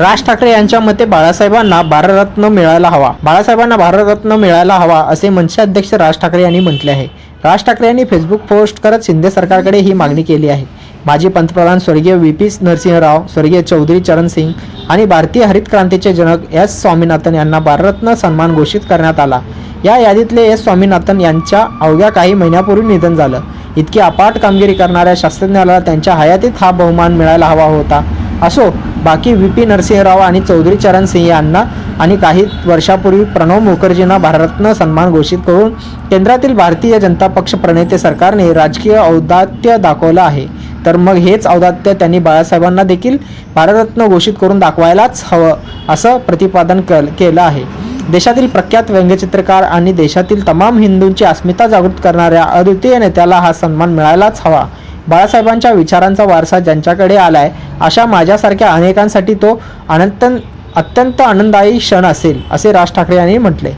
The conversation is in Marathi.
राज ठाकरे यांच्या मते बाळासाहेबांना भारतरत्न मिळायला हवा. बाळासाहेबांना भारतरत्न मिळायला हवा असे मनसे अध्यक्ष राज ठाकरे यांनी म्हटले आहे. राज ठाकरे यांनी फेसबुक पोस्ट करत शिंदे सरकारकडे ही मागणी केली आहे. माजी पंतप्रधान स्वर्गीय व्ही. पी. नरसिंहराव स्वर्गीय चौधरी चरण सिंग आणि भारतीय हरित क्रांतीचे जनक एस. स्वामीनाथन यांना भारतरत्न सन्मान घोषित करण्यात आला. या यादीतले एस. स्वामीनाथन यांच्या अवघ्या काही महिन्यापूर्वी निधन झालं. इतकी अपाट कामगिरी करणाऱ्या शास्त्रज्ञाला त्यांच्या हयातीत हा बहुमान मिळायला हवा होता. असो बाकी व्ही पी नरसिंहराव आणि चौधरी चरण सिंह यांना आणि काही वर्षापूर्वी प्रणव मुखर्जींना भारतरत्न सन्मान घोषित करून केंद्रातील भारतीय जनता पक्ष प्रणेते सरकारने राजकीय औदात्य दाखवलं आहे. तर मग हेच औदात्य त्यांनी बाळासाहेबांना देखील भारतरत्न घोषित करून दाखवायलाच हवं असं प्रतिपादन केल केलं आहे. देशातील प्रख्यात व्यंगचित्रकार आणि देशातील तमाम हिंदूंची अस्मिता जागृत करणाऱ्या अद्वितीय नेत्याला हा सन्मान मिळायलाच हवा. बाळासाहेबांच्या विचारांचा वारसा ज्यांच्याकडे आलाय अशा माझ्यासारख्या अनेकांसाठी तो अनंत अत्यंत आनंददायी क्षण असेल असे राज ठाकरे यांनी म्हटले.